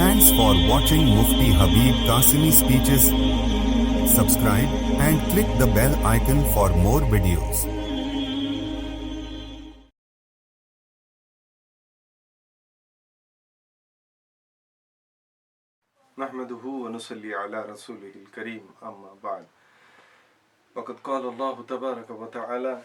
Thanks for watching Mufti Habib Qasimi speeches. Subscribe and click the bell icon for more videos. نحمده ونصلي على رسوله الكريم أما بعد وقد قال الله تبارك وتعالى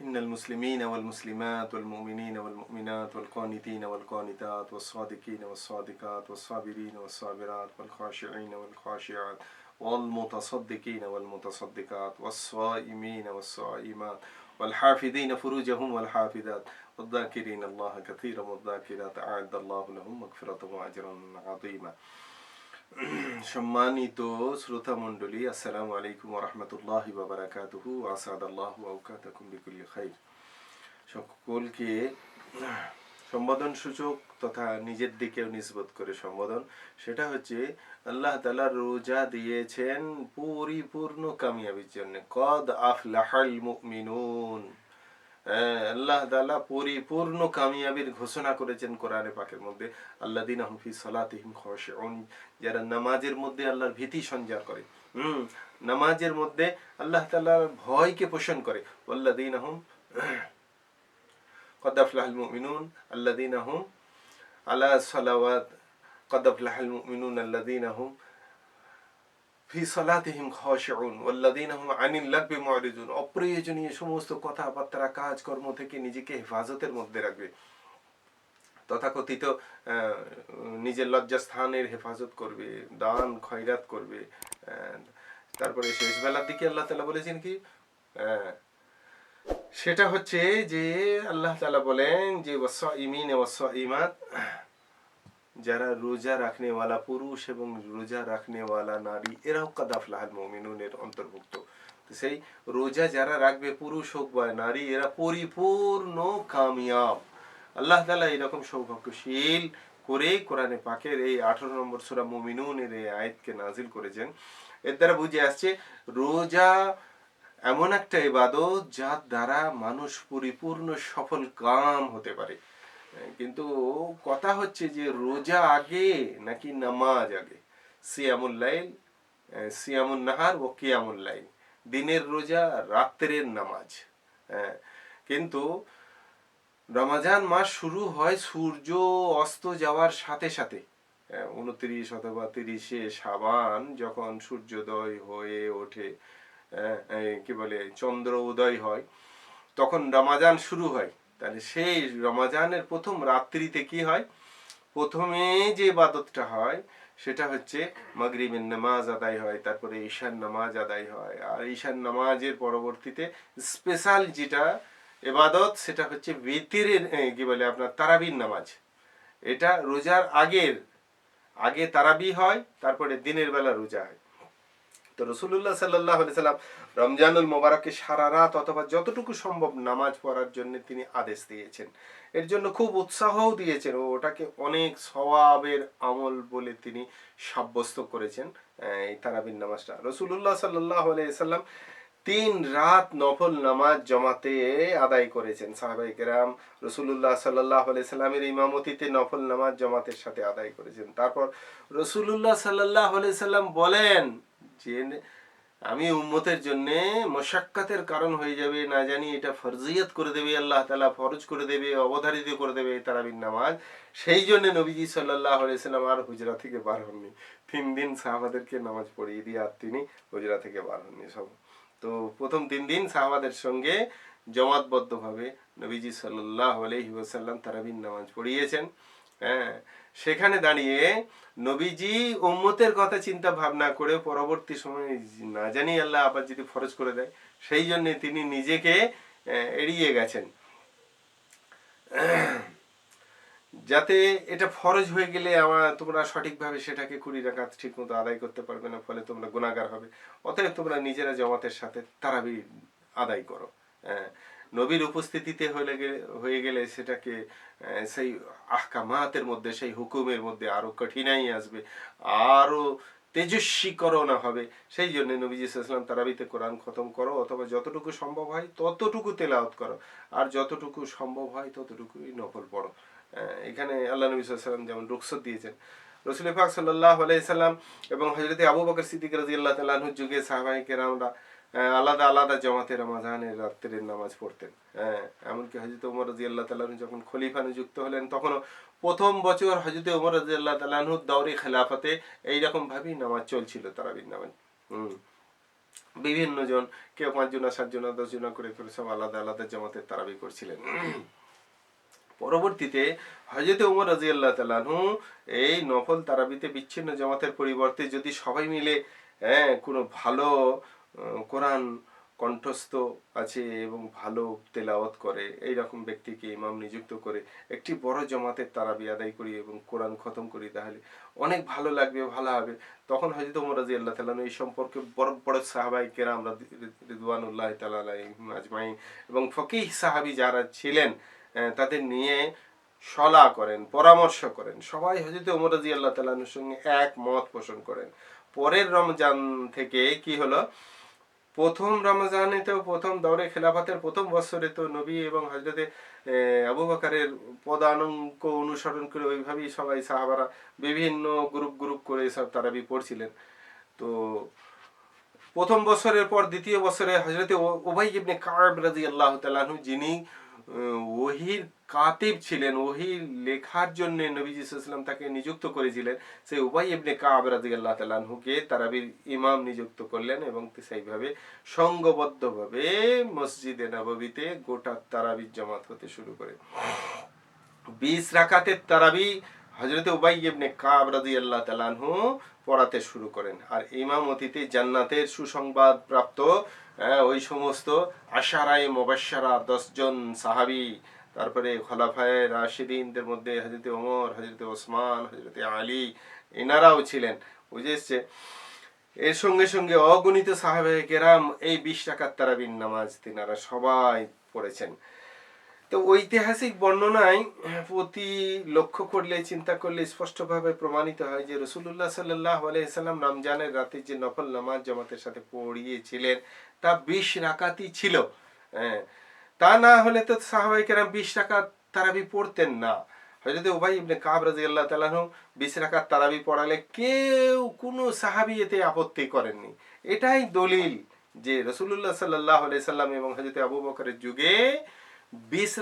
إن المسلمين والمسلمات والمؤمنين والمؤمنات والقانتين والقانتات والصادقين والصادقات والصابرين والصابرات والخاشعين والخاشعات والمتصدقين والمتصدقات والصائمين والصائمات والحافظين فروجهم والحافظات والذاكرين الله كثيرا والذاكرات أعد الله لهم مغفرة وأجرا عظيما. সম্মানিত শ্রোতা মণ্ডলী, আসসালামু আলাইকুম রহমতুল্লাহ বাবারাকাতুহু আসাদ আল্লাহ আউকাতাকুম বিকুল্লি খাইর। সকলকে সম্বোধন সূচক তথা নিজের দিকেও নিসবত করে সম্বোধন। সেটা হচ্ছে, আল্লাহ তালা রোজা দিয়েছেন পরিপূর্ণ কামিয়াবির জন্য। কদ আফলাহাল মুমিনুন। হ্যাঁ, আল্লাহ তালা পরিপূর্ণ কামিয়াবির ঘোষণা করেছেন কোরআনে পাকের মধ্যে আল্লাহ দিন আহমফি সালাতিহিম খসে যারা নামাজের মধ্যে আল্লাহর ভীতি সঞ্চার করে, হম, নামাজের মধ্যে আল্লাহ তালার ভয়কে পোষণ করে আল্লাহ দিন আহম কদাফলাহ মিনুন আল্লাহ দিন আহম আল্লাহ সালাওয়াত কদাফলাহ মিনুন আল্লাহ দিন আহম ফি সালাতিহিম খাশিউন, ওয়াল্লাযীনা হুম আনিল লাগবি মুরিদুন অপ্রয়োজনীয় সমস্ত কথাবার্তা, কাজকর্ম থেকে নিজেকে হেফাজতের মধ্যে রাখবে। তথাকথিত নিজের লজ্জাস্থানের হেফাজত করবে, দান, খয়রাত করবে তারপরে শেষ বেলার দিকে আল্লাহ তাআলা বলেছেন কি? সেটা হচ্ছে যে আল্লাহ তাআলা বলেন যে ওয়াসাইমিন ওয়াসাইমাত যারা রোজা রাখনেওয়ালা পুরুষ এবং রোজা রাখনেওয়ালা নারী, এরাও কাদাফলাহাল মমিনুনের অন্তর্ভুক্ত। সেই রোজা যারা রাখবে, পুরুষ হোক বা নারী, এরা পরিপূর্ণ কামিয়াব। আল্লাহ তালা এরকম সৌভাগ্যশীল করে কোরআনে পাকের এই আঠারো নম্বর সুরা মমিনুনের এই আয়াতকে নাজিল করেছেন। এর দ্বারা বুঝে আসছে, রোজা এমন একটা ইবাদত যার দ্বারা মানুষ পরিপূর্ণ সফল কাম হতে পারে। কিন্তু কথা হচ্ছে যে রোজা আগে নাকি নামাজ আগে? সিয়ামুল লাইল আহ, সিয়ামুল নাহার ও কিয়ামুল লাইল। দিনের রোজা রাত্রের নামাজ। হ্যাঁ কিন্তু রমাজান মাস শুরু হয় সূর্য অস্ত যাওয়ার সাথে সাথে। উনত্রিশ অথবা তিরিশে সাবান যখন সূর্যোদয় হয়ে ওঠে কি বলে চন্দ্র উদয় হয় তখন রমাজান শুরু হয়। তাহলে সেই রমাজানের প্রথম রাত্রিতে কি হয়? প্রথমে যে ইবাদতটা হয়, সেটা হচ্ছে মাগরিবের নামাজ আদায় হয়, তারপরে ঈশান নামাজ আদায় হয়। আর ঈশান নামাজের পরবর্তীতে স্পেশাল যেটা এবাদত সেটা হচ্ছে বেতিরের কি বলে আপনার, তারাবির নামাজ। এটা রোজার আগের, আগে তারাবি হয়, তারপরে দিনের বেলা রোজা হয়। তো রসুল্লাহ সাল্লাহ সাল্লাম রমজানুল মোবারককে সারা রাত অথবা যতটুকু সম্ভব নামাজ পড়ার জন্য তিনি আদেশ দিয়েছেন। এর জন্য খুব উৎসাহও দিয়েছেন ও ওটাকে অনেক সওয়াবের আমল বলে তিনি সাব্যস্ত করেছেন এই তারাবির নামাজটা। রসুল্লাহ সাল্লাহ সাল্লাম তিন রাত নফল নামাজ জমাতে আদায় করেছেন। সাহাবাই কেরাম রসুল্লাহ সাল্লাহ সাল্লামের ইমামতিতে নফল নামাজ জমাতের সাথে আদায় করেছেন। তারপর রসুল্লাহ সাল্লাহ সাল্লাম বলেন যে আমি উম্মতের জন্য মশাক্কাতের কারণ হয়ে যাবে, না জানি এটা ফরজিয়ত করে দেবে, আল্লাহ তালা ফরজ করে দেবে, অবধারিত করে দেবে তারাবির নামাজ। সেই জন্য নবীজি সাল্লাহ সাল্লাম আর হুজরা থেকে বার হননি। তিন দিন সাহাবাদেরকে নামাজ পড়িয়ে দিয়ে আর তিনি হুজরা থেকে বার হননি সব। তো প্রথম তিন দিন সাহাবাদের সঙ্গে জমাতবদ্ধভাবে নবীজি সাল্লাহ আলহি ওসাল্লাম তারাবির নামাজ পড়িয়েছেন। হ্যাঁ সেখানে দাঁড়িয়ে নবীজি উম্মতের কথা চিন্তা ভাবনা করে পরবর্তী সময়ে না জানি আল্লাহ আবার যদি ফরজ করে দেয়, সেই জন্য তিনি নিজেকে এড়িয়ে গেছেন। যাতে এটা ফরজ হয়ে গেলে আমার, তোমরা সঠিকভাবে সেটাকে কুড়ি রাখাত ঠিক মতো আদায় করতে পারবে না, ফলে তোমরা গুণাগার হবে। অতএব তোমরা নিজেরা জমাতের সাথে তারাবি আদায় করো। নবীর উপস্থিতিতে হলে গে- হয়ে গেলে সেটাকে সেই আহকামাতের মধ্যে সেই হুকুমের মধ্যে আরও কঠিনাই আসবে আরও তেজস্বীকরণ হবে। সেই জন্য নবীজি ইসলাম তারাবিতে কোরআন খতম করো অথবা যতটুকু সম্ভব হয় ততটুকু তেলাওয়াত করো। আর যতটুকু সম্ভব হয় ততটুকুই নফল পড়ো। এখানে আল্লাহ নবী সাল্লাম যেমন রুকসত দিয়েছেন। রসুল পাক সাল্লাহ আলাইসাল্লাম এবং হজরত আবু বকর সিদ্দিক রাজি আল্লাহ তালাহুর যুগে সাহাবাই কেরামরা আহ, আলাদা আলাদা জমাতে রমাজানের রাত্রের নামাজ পড়তেন। হ্যাঁ এমনকি হজরত উমর রাজি আল্লাহ তালাহু যখন খলিফা নিযুক্ত হলেন, তখনও প্রথম বছর হজরত উমর রাজি আল্লাহ তালাহুর দৌরে খেলাফতে এইরকম ভাবেই নামাজ চলছিল তারাবির নামাজ। হুম। বিভিন্ন জন, কেউ পাঁচজন সাতজন দশ জন করে করে সব আলাদা আলাদা জামাতের তারাবি করছিলেন। পরবর্তীতে হজরত উমর রাজি আল্লাহ তালাহু এই নফল তারাবিতে বিচ্ছিন্ন জমাতের পরিবর্তে যদি সবাই মিলে হ্যাঁ কোনো ভালো কোরআন কণ্ঠস্থ আছে এবং ভালো তেলাওয়াত করে। এই রকম ব্যক্তিকে ইমাম নিযুক্ত করে একটি বড় জমাতের তারাবি আদায় করি এবং কোরআন খতম করি, তাহলে অনেক ভালো লাগবে, ভালো হবে। তখন হয়তো উমর রাজি আল্লাহ তালান এই সম্পর্কে বড় বড় সাহাবাই কেরাম রিদওয়ানুল্লাহ তালা আজমাইন এবং ফকিহ সাহাবি যারা ছিলেন তাদের নিয়ে সলা করেন, পরামর্শ করেন। সবাই হজরত উমর রাজি আল্লাহ তালার সঙ্গে এক মত পোষণ করেন। পরের রমজান থেকে কি হলো? প্রথম রমজানে তো প্রথম দৌড়ে খেলাফতের প্রথম বছরে তো নবী এবং হজরতে আবু বকারের পদানঙ্ক অনুসরণ করে ওইভাবেই সবাই সাহাবারা বিভিন্ন গ্রুপ গ্রুপ করে সব তারাবি পড়ছিলেন। তো প্রথম বছরের পর দ্বিতীয় বছরে হজরতে ওবাই ইবনে কাব রাজি আল্লাহ তালাহু যিনি ওহির কাতিব ছিলেন ওহির লেখার জন্য নবীজি সাল্লাম তাকে নিযুক্ত করেছিলেন। সেই উবাই ইবনে কাব রাজি আল্লাহ তালাহুকে তারাবির ইমাম নিযুক্ত করলেন এবং সেইভাবে সংঘবদ্ধভাবে মসজিদে গোটা তারাবির জামাত হতে শুরু করে। বিশ রাকাতের তারাবি হজরত উবাই ইবনে কাব রাদিয়াল্লাহু তাআলা আনহু পড়াতে শুরু করেন। আর ইমামতিতে জান্নাতের সুসংবাদ প্রাপ্ত ওই সমস্ত আশারায় মুবাশশারা দশজন সাহাবী, তারপরে খলাফায়ে রাশিদিনদের মধ্যে হজরত ওমর হজরত ওসমান হজরত আলী, এনারাও ছিলেন। বুঝে এসছে? এর সঙ্গে সঙ্গে অগণিত সাহাবে কেরাম এই বিশ টাকার তারাবিন নামাজ তিনারা সবাই পড়েছেন। তো ঐতিহাসিক বর্ণনায় প্রতি লক্ষ্য করলে চিন্তা করলে স্পষ্টভাবে প্রমাণিত হয় যে রসুল্লাহ সাল্লাহ আলাইসাল্লাম রমজানের রাতে যে নফল নামাজ জামাতের সাথে পড়িয়েছিলেন, তা বিশ রাকাতই ছিল। হ্যাঁ তা না হলে তো সাহাবাই কেরাম বিশ রাকাত তারাবি পড়তেন না। হজরত উবাই ইবনে কাব রাদিয়াল্লাহু তাআলা আনহু বিশ রাকাত তারাবি পড়ালে কেউ কোনো সাহাবী এতে আপত্তি করেননি। এটাই দলিল যে রসুল্লাহ সাল্লাহ সাল্লাম এবং হজরত আবু বকরের যুগে বিশ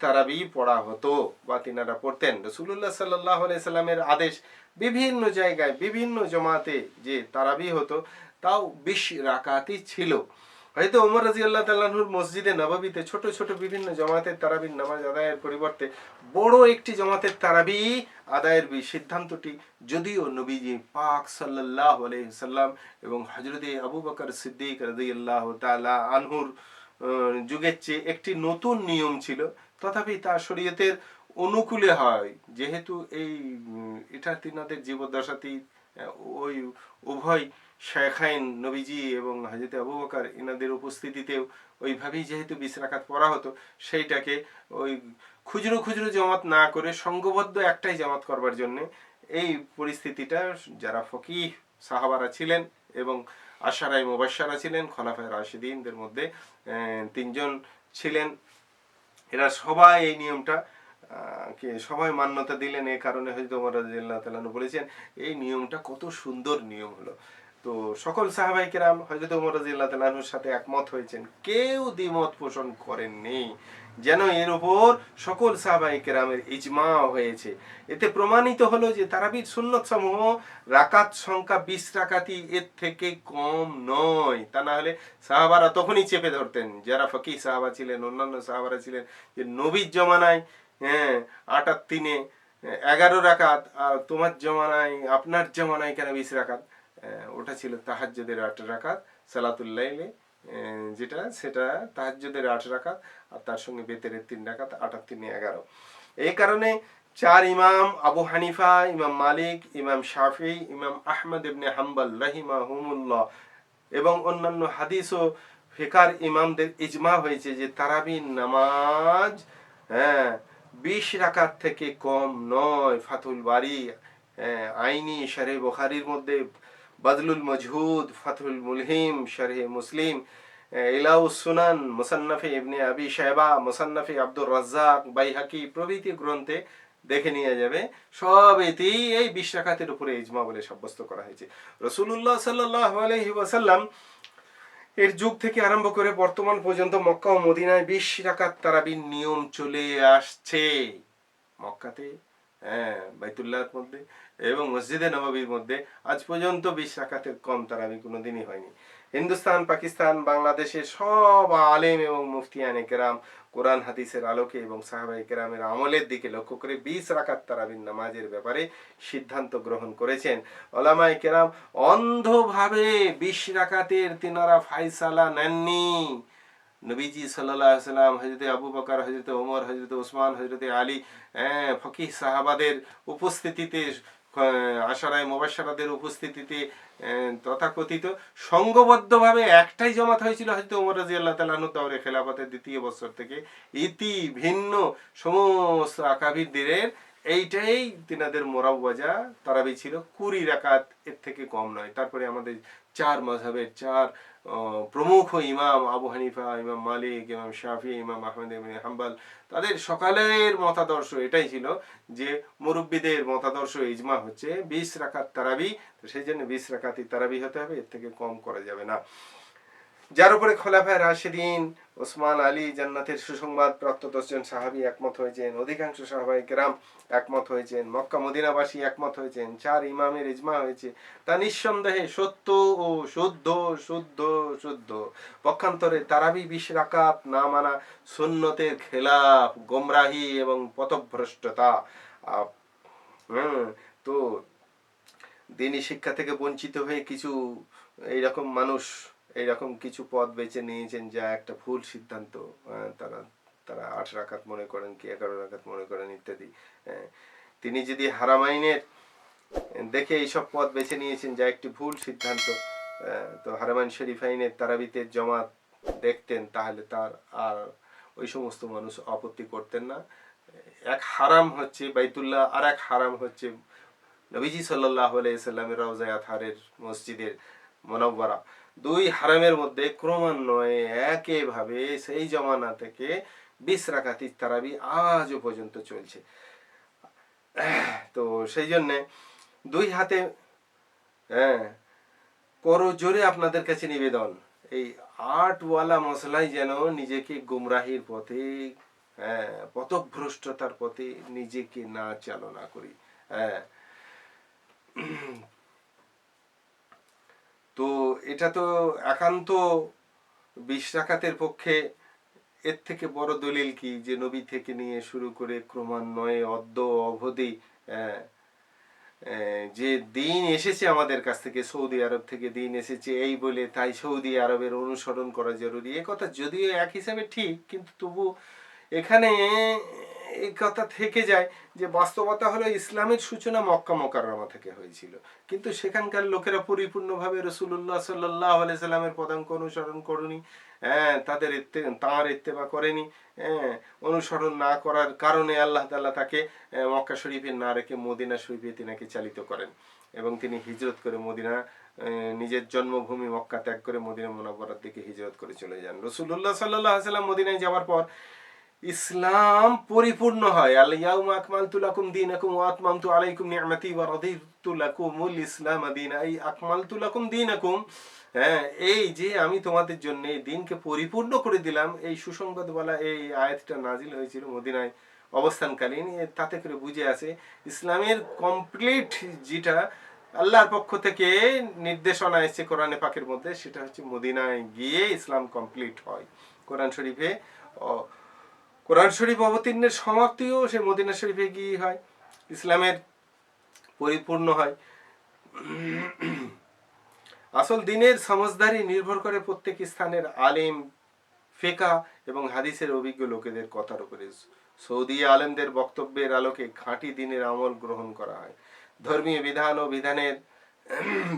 তারাবি পড়া হতো বা তিনারা পড়তেন। রসুল্লাহ সাল্লাহ সাল্লামের আদেশ বিভিন্ন জায়গায়, বিভিন্ন জমাতে যে তারাবি হতো, তাও বিশ রাকাতই ছিল। হয়তো ওমর রাজি আল্লাহ তাল্লাহুর মসজিদে নবাবিতে ছোট ছোট বিভিন্ন জমাতের তারাবির নামাজ আদায়ের পরিবর্তে বড় একটি জমাতের তারাবি আদায়ের সিদ্ধান্তটি যদিও নবীজি পাক সাল্লাহ সাল্লাম এবং হজরতে আবু বকর সিদ্দিক রাজি আল্লাহ আনহুর যুগের চেয়ে একটি নতুন নিয়ম ছিল। তথাপি তা শরীয়তের অনুকূলে হয়। যেহেতু এই এটা তিনাদের জীবদ্দশাতেই ওই উভয় শেখাইন নবীজি এবং হাজরত আবু বকর এনাদের উপস্থিতিতেও ওইভাবেই যেহেতু বিশ রাকাত পড়া হতো, সেইটাকে ওই খুচরো খুচরো জমাত না করে সংঘবদ্ধ একটাই জমাত করবার জন্যে এই পরিস্থিতিটা যারা ফকিহ সাহাবারা ছিলেন এবং আশারাই মুবাশশারা ছিলেন খলাফায় রাশিদিনদের মধ্যে তিনজন ছিলেন। এরা সবাই এই নিয়মটা কে সবাই মান্যতা দিলেন। এই কারণে হয়তো ওমর তাআলা বলেছেন, এই নিয়মটা কত সুন্দর নিয়ম হলো। তো সকল সাহাবাই কেরাম হজরত উমর রাদিয়াল্লাহু তাআলা সাথে একমত হয়েছেন। কেউ দ্বিমত পোষণ করেননি। যেন এর উপর সকল সাহাবাই কেরামের ইজমা হয়েছে। এতে প্রমাণিত হলো যে তারাবির সুন্নত সমূহ রাকাত সংখ্যা বিশ রাকাতি এর থেকে কম নয়। তা না হলে সাহাবারা তখনই চেপে ধরতেন। যারা ফকিহ সাহাবা ছিলেন, অন্যান্য সাহাবারা ছিলেন, যে নবীর জমানায় হ্যাঁ আট আর তিনে এগারো রাকাত, আর তোমার জমানায়, আপনার জমানায় কেন বিশ রাকাত? ওটা ছিল তাহাজ্জুদের আট রাকাত সালাতুল্লাইলে যেটা সেটা তাহাজ্জুদের আট রাকাত আর তার সঙ্গে বেতেরের তিন রাকাত আট আর তিনে এগারো। এই কারণে চার ইমাম আবু হানিফা ইমাম মালিক ইমাম শাফি ইমাম আহমদ ইবনে হাম্বল রাহিমাহুমুল্লাহ এবং অন্যান্য হাদিস ও ফেকার ইমামদের ইজমা হয়েছে যে তারাবির নামাজ হ্যাঁ বিশ রাকাত থেকে কম নয়। ফাতুল বাড়ি হ্যাঁ, আইনি শারে বুখারির মধ্যে বাদলুল মজহুদ ফাতুল মুলহিম শারে মুসলিম ইলাউস সুনান, মুসান্নাফে ইবনে আবি শাহবা মুসান্নাফে আব্দুর রাজ্জাক, বাইহাকি প্রভৃতি গ্রন্থে দেখে নিয়ে যাবে। সব এতেই এই বিশ রাকাতের উপরে ইজমা বলে সাব্যস্ত করা হয়েছে। রসুল্লাহ সাল্লাহ আলহি ওয়াসাল্লাম এর যুগ থেকে আরম্ভ করে বর্তমান পর্যন্ত মক্কা ও মদিনায় বিশ রাকাত তারাবির নিয়ম চলে আসছে। মক্কাতে বাইতুল্লাহর মধ্যে এবং মসজিদে নবাবির মধ্যে। আজ পর্যন্ত বিশ রাকাতের কম তারাবি কোনোদিনই হয়নি। হিন্দুস্তান, পাকিস্তান, বাংলাদেশের সব আলেম এবং মুফতিয়ানে কেরাম কোরআন, হাদিসের আলোকে এবং সাহাবাই কেরামের আমলের দিকে লক্ষ্য করে বিশ রাকাত তারাবির নামাজের ব্যাপারে সিদ্ধান্ত গ্রহণ করেছেন। ওলামাই কেরাম, অন্ধভাবে বিশ রাকাতের তিনারা ফাইসালা নেননি। নবীজি সাল্লাহ সাল্লাম হজরতে আবু বকর হজরতে ওমর হজরতে ওসমান হজরতে আলী হ্যাঁ, ফকিহ সাহাবাদের উপস্থিতিতে আশারায় মোবাসারাদের উপস্থিতিতে তথাকথিত সংঘবদ্ধভাবে একটাই জমাত হয়েছিল হয়তো ওমর রাজি আল্লাহ তালানু তাওরে খেলাফতের দ্বিতীয় বছর থেকে ইতি ভিন্ন সমস্ত আকাবিরদের এইটাই তিনাদের মোরাব্বাজা তারাবি ছিল কুড়ি রাকাত, এর থেকে কম নয়। তারপরে আমাদের চার মজাবের চার প্রমুখ ইমাম আবু হানিফা, ইমাম মালিক, ইমাম শাফি, ইমাম আহমেদ হাম্বাল, তাদের সকালের মতাদর্শ এটাই ছিল যে মুরব্বীদের মতাদর্শ ইজমা হচ্ছে বিশ রাকাত তারাবি, তো সেই জন্য বিশ রাকাতই তারাবি হতে হবে, এর থেকে কম করা যাবে না। যার উপরে খোলাফায় রাশেদিন ওসমান আলী জান্নাতের সুসংবাদ প্রাপ্ত দশজন সাহাবী একমত হয়েছেন, অধিকাংশ সাহাবাই কেরাম একমত হয়েছেন, মক্কা মদিনাবাসী একমত হয়েছেন, চার ইমামের ইজমা হয়েছে। তা নিঃসন্দেহে সত্য ও শুদ্ধ শুদ্ধ শুদ্ধ। পক্ষান্তরে তারাবি বিশ রাকাত না মানা সুন্নতের খেলাফ, গোমরাহি এবং পথভ্রষ্টতা। তো দিনী শিক্ষা থেকে বঞ্চিত হয়ে কিছু এইরকম মানুষ এইরকম কিছু পথ বেছে নিয়েছেন যা একটা ভুল সিদ্ধান্ত তারা তারা আট রাখাত মনে করেন কি এগারো রাখাত মনে করেন ইত্যাদি। তিনি যদি হারামাইনের, দেখে এইসব পথ বেছে নিয়েছেন যা একটি ভুল সিদ্ধান্ত তো হারামাইন শরীফাইনের তারাবিতের জমাত দেখতেন, তাহলে তার আর ওই সমস্ত মানুষ আপত্তি করতেন না। এক হারাম হচ্ছে বাইতুল্লাহ, আর এক হারাম হচ্ছে নবীজি সাল্লাহ আলাইসাল্লামের রওজায় আথারের মসজিদের মনব্বরা দুই হারামের মধ্যে ক্রমান্বয়ে একইভাবে সেই জমানা থেকে বিশ রাকাতি তারাবি আজও পর্যন্ত চলছে। তো সেই জন্যে দুই হাতে হ্যাঁ করো জোরে আপনাদের কাছে নিবেদন। এই আটওয়ালা মশলাই যেন নিজেকে গুমরাহির পথে হ্যাঁ পথভ্রষ্টতার পথে নিজেকে না চালনা করি। হ্যাঁ তো এটা তো একান্ত বিশ রাকাতের পক্ষে এর থেকে বড় দলিল কি যে নবী থেকে নিয়ে শুরু করে ক্রমান্বয়ে অদ্য অবধি যে দিন এসেছে আমাদের কাছ থেকে, সৌদি আরব থেকে দিন এসেছে এই বলে তাই সৌদি আরবের অনুসরণ করা জরুরি। এ কথা যদিও এক হিসাবে ঠিক, কিন্তু তবু এখানে এই কথা থেকে যায় যে বাস্তবতা হলো ইসলামের সূচনা মক্কা মোকাররমা থেকে হয়েছিল। কিন্তু সেখানকার লোকেরা পরিপূর্ণভাবে রসুল্লাহ সাল্লাহ সাল্লামের পদাঙ্ক অনুসরণ করনি হ্যাঁ তাদের ইত্তে তাঁর ইত্তেবা করেনি হ্যাঁ অনুসরণ না করার কারণে আল্লাহ তাল্লাহ তাকে মক্কা শরীফে না রেখে মদিনা শরীফে তিনাকে চালিত করেন এবং তিনি হিজরত করে মদিনা নিজের জন্মভূমি মক্কা ত্যাগ করে মদিনা মোনাব্বরার দিকে হিজরত করে চলে যান। রসুল্লাহ সাল্লাহ সাল্লাম মদিনায় যাওয়ার পর ইসলাম পরিপূর্ণ হয়। আল ইয়াউমা আকমালতু লাকুম দীনাকুম ওয়া আতমামতু আলাইকুম নি'মাতি ওয়া রাদিতু লাকুমুল ইসলাম দীনা। এই আকমালতু লাকুম দীনাকুম হ্যাঁ এই যে আমি তোমাদের জন্য এই দিনকে পরিপূর্ণ করে দিলাম, এই সুসংবাদ বলা এই আয়াতটা নাজিল হয়েছিল মদিনায় অবস্থানকালীন তাতে করে বুঝে আছে ইসলামের কমপ্লিট যেটা আল্লাহর পক্ষ থেকে নির্দেশনা এসেছে কোরআনে পাকের মধ্যে, সেটা হচ্ছে মদিনায় গিয়ে ইসলাম কমপ্লিট হয়। কোরআন শরীফে কোরআন শরীফ অবতীর্ণের সমাপ্তিও সে মদিনা শরীফে গিয়ে হয়, ইসলামের পরিপূর্ণ হয়। আসল দিনের সমজদারি নির্ভর করে প্রত্যেক স্থানের আলেম, ফেকা এবং হাদিসের অভিজ্ঞ লোকেদের কথার উপরে। সৌদি আলেমদের বক্তব্যের আলোকে খাঁটি দিনের আমল গ্রহণ করা হয়। ধর্মীয় বিধান ও বিধানের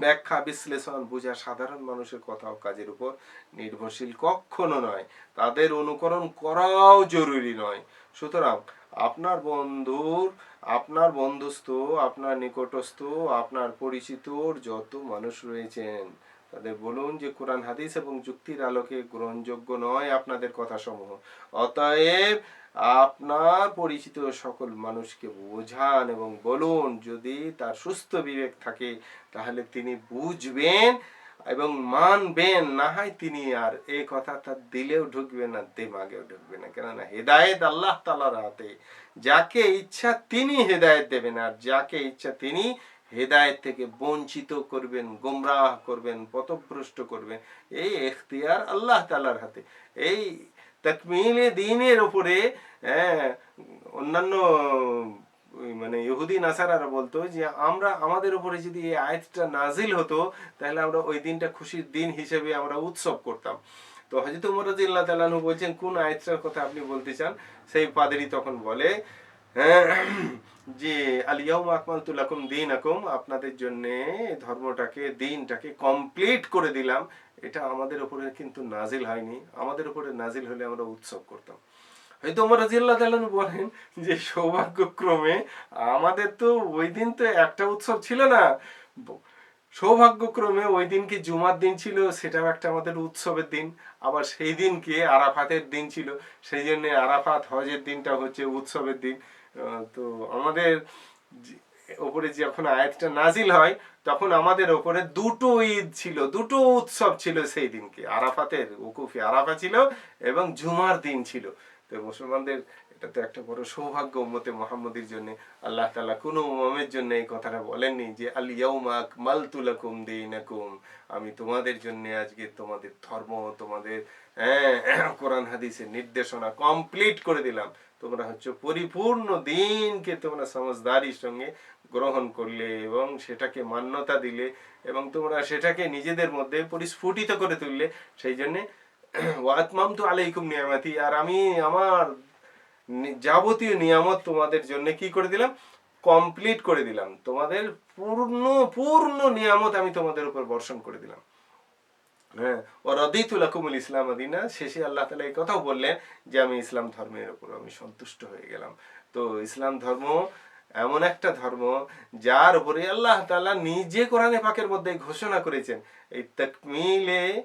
ব্যাখ্যা, বিশ্লেষণ বোঝা সাধারণ মানুষের কথা ও কাজের উপর নির্ভরশীল কখনো নয়। তাদের অনুকরণ করাও জরুরি নয়। সুতরাং আপনার বন্ধুর, আপনার বন্ধুস্থ, আপনার নিকটস্থ, আপনার পরিচিতর যত মানুষ রয়েছেন, তাদের বলুন যে কোরআন, হাদিস এবং যুক্তির আলোকে গ্রহণযোগ্য নয় আপনাদের কথা সমূহ অতএব আপনার পরিচিত সকল মানুষকে বোঝান এবং বলুন, যদি তার সুস্থ বিবেক থাকে, তাহলে তিনি বুঝবেন এবং মানবেন। না হয় তিনি আর এই কথা তার দিলেও ঢুকবে না, দিমাগেও ঢুকবে না। কেননা হেদায়েত আল্লাহ তালার হাতে। যাকে ইচ্ছা তিনি হেদায়েত দেবেন, আর যাকে ইচ্ছা তিনি হেদায়েত থেকে বঞ্চিত করবেন, গোমরাহ করবেন, পথভ্রষ্ট করবেন, এই এখতিয়ার আল্লাহ তালার হাতে। এই তাকমিলে দিনের উপরে হ্যাঁ, অন্যান্য মানে ইহুদি নাসারারা বলতো যে আমরা আমাদের উপরে যদি এই আয়াতটা নাজিল হতো তাহলে আমরা ওই দিনটা খুশির দিন হিসেবে আমরা উৎসব করতাম। তো হজরত উমর রাদিয়াল্লাহু তাআলা আনহু বলছেন কোন আয়াতটার কথা আপনি বলতে চান? সেই পাদেরি তখন বলে হ্যাঁ, যে আলিয়াউম আকমালতু লাকুম দীনাকুম আপনাদের জন্য ধর্মটাকে দিনটাকে কমপ্লিট করে দিলাম। এটা আমাদের উপরে কিন্তু নাজিল হয়নি। আমাদের উপরে নাজিল হলে আমরা উৎসব করতাম। হয়তো আমার রাজিয়াল্লাহ তাআলা বলেন যে সৌভাগ্যক্রমে আমাদের তো ওই দিন তো একটা উৎসব ছিল না। সৌভাগ্যক্রমে ওই দিনকে জুমার দিন ছিল? সেটাও একটা আমাদের উৎসবের দিন। আবার সেই দিনকে আরাফাতের দিন ছিল? সেই জন্য আরাফাত হজের দিনটা হচ্ছে উৎসবের দিন। তো আমাদের ওপরে যখন আয়াতটা নাজিল হয় তখন আমাদের ওপরে দুটো ঈদ ছিল দুটো উৎসব ছিল সেই দিনকে। আরাফাতের উকুফি আরাফা ছিল এবং জুমার দিন ছিল। তো মুসলমানদের এটা তো একটা বড় সৌভাগ্য উম্মতে মোহাম্মদের জন্য। আল্লাহ তাআলা কোনো উম্মের জন্য এই কথাটা বলেননি যে আল ইয়াউমা আকমালতু লাকুম দীনাকুম। আমি তোমাদের জন্য আজকে তোমাদের ধর্ম তোমাদের হ্যাঁ, কোরআন হাদিসের নির্দেশনা কমপ্লিট করে দিলাম। তোমরা হচ্ছে পরিপূর্ণ দিনকে তোমরা সমজদারির সঙ্গে গ্রহণ করলে এবং সেটাকে মান্যতা দিলে এবং তোমরা সেটাকে নিজেদের মধ্যে পরিস্ফুটিত করে তুললে, সেই জন্যে ওয়াতমাম তো আলাইকুম নিয়ামাতি। আর আমি আমার যাবতীয় নিয়ামত তোমাদের জন্য কি করে দিলাম? কমপ্লিট করে দিলাম। তোমাদের পূর্ণ পূর্ণ নিয়ামত আমি তোমাদের উপর বর্ষণ করে দিলাম। হ্যাঁ শেষে আল্লাহ তালা এই কথাও বললেন যে, আমি ইসলাম ধর্মের উপর আমি সন্তুষ্ট হয়ে গেলাম। তো ইসলাম ধর্ম এমন একটা ধর্ম যার উপরে আল্লাহ তালা নিজে কোরআনে পাকের মধ্যে ঘোষণা করেছেন। এই তাকমিলে,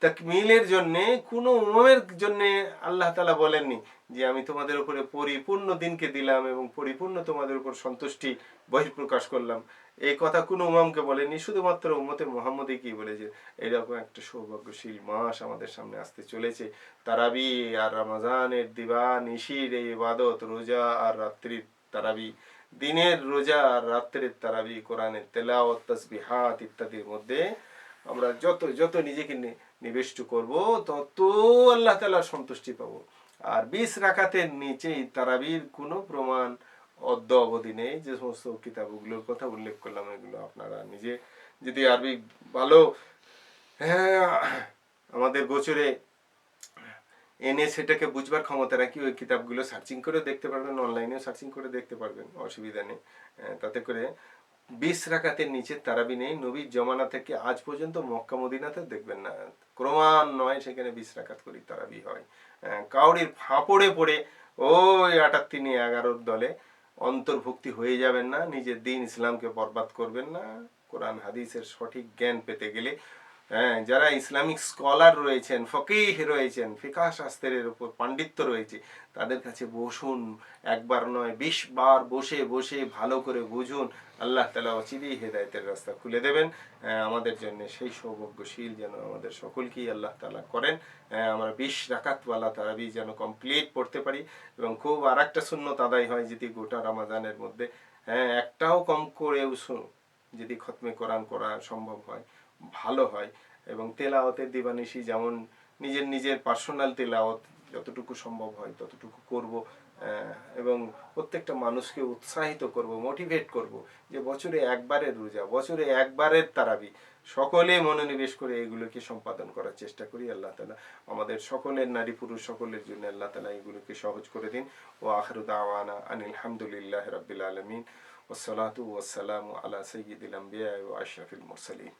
তাকমিলের জন্য, কোনো উমের জন্য আল্লাহ তালা বলেননি যে, আমি তোমাদের উপরে পরিপূর্ণ দিনকে দিলাম এবং পরিপূর্ণ তোমাদের উপর সন্তুষ্টি বহিঃপ্রকাশ করলাম। এই কথা কোনো উমামকে বলেনি শুধুমাত্র উম্মতে মোহাম্মদে কি বলেছে? এরকম একটা সৌভাগ্যশীল মাস আমাদের সামনে আসতে চলেছে। তারাবি আর রমজানের দিবা, নিশির এই ইবাদত, রোজা আর রাত্রির তারাবি, দিনের রোজা আর রাত্রের তারাবি, কোরআনের তেলাওয়াত, তাসবিহাত ইত্যাদির মধ্যে আমরা যত যত নিজেকে নিবেষ্ট করব, তত আল্লাহ তালার সন্তুষ্টি পাব। আর বিশ রাখাতের নিচে এই তারাবির কোনো প্রমাণ অদ্য অবধি নেই। যে সমস্ত কিতাবগুলোর কথা উল্লেখ করলাম, এগুলো আপনারা নিজে যদি আরবি ভালো হ্যাঁ আমাদের গোচরে এনে সেটাকে বুঝবার ক্ষমতা রাখি, ওই কিতাবগুলো সার্চিং করে দেখতে পারবেন অনলাইনেও সার্চিং করে দেখতে পারবেন, অসুবিধা নেই। তাতে করে বিশ রাকাতের নিচে তারাবি নেই। নবীর জমানা থেকে আজ পর্যন্ত মক্কা, মদিনাতে দেখবেন না। ক্রমান্বয়ে সেখানে বিশ রাকাত করি তারাবি হয়। কাউরির ফাঁপড়ে পড়ে ওই আটার তিনি এগারোর দলে অন্তর্ভুক্তি হয়ে যাবেন না। নিজের দিন ইসলামকে বরবাদ করবেন না। কোরআন, হাদিসের সঠিক জ্ঞান পেতে গেলে হ্যাঁ যারা ইসলামিক স্কলার রয়েছেন, ফকিহ রয়েছেন ফিকা শাস্ত্রের উপর পাণ্ডিত্য রয়েছে, তাদের কাছে বসুন, একবার নয়, বিশ বার বসে বসে ভালো করে বুঝুন, আল্লাহ তালা অচিরেই হেদায়তের রাস্তা খুলে দেবেন। আমাদের জন্য সেই সৌভাগ্যশীল যেন আমাদের সকলকেই আল্লাহ তালা করেন। আমরা বিশ রাকাতওয়ালা তারাবি যেন কমপ্লিট পড়তে পারি এবং খুব আর একটা শূন্য তাদাই হয় যদি গোটা রামাজানের মধ্যে। হ্যাঁ একটাও কম করেও যদি খতমে কোরআন করা সম্ভব হয় ভালো হয় এবং তেলাওয়াতের দিবানিশি যেমন নিজের নিজের পার্সোনাল তেলাওয়াত যতটুকু সম্ভব হয় ততটুকু করব এবং প্রত্যেকটা মানুষকে উৎসাহিত করব মোটিভেট করব যে বছরে একবারের রোজা, বছরে একবারের তারাবি। সকলে মনোনিবেশ করে এগুলোকে সম্পাদন করার চেষ্টা করি, আল্লাহ তালা আমাদের সকলের নারী পুরুষ সকলের জন্য আল্লাহ তালা এগুলোকে সহজ করে দিন। ও আখরু দাওয়ানা আনিল হামদুলিল্লাহ রবিল আলমিন। ওসলাতু ওসালামু আলা সৈয়দিল আম্বিয়া ও আশরাফিল মুরসালিন।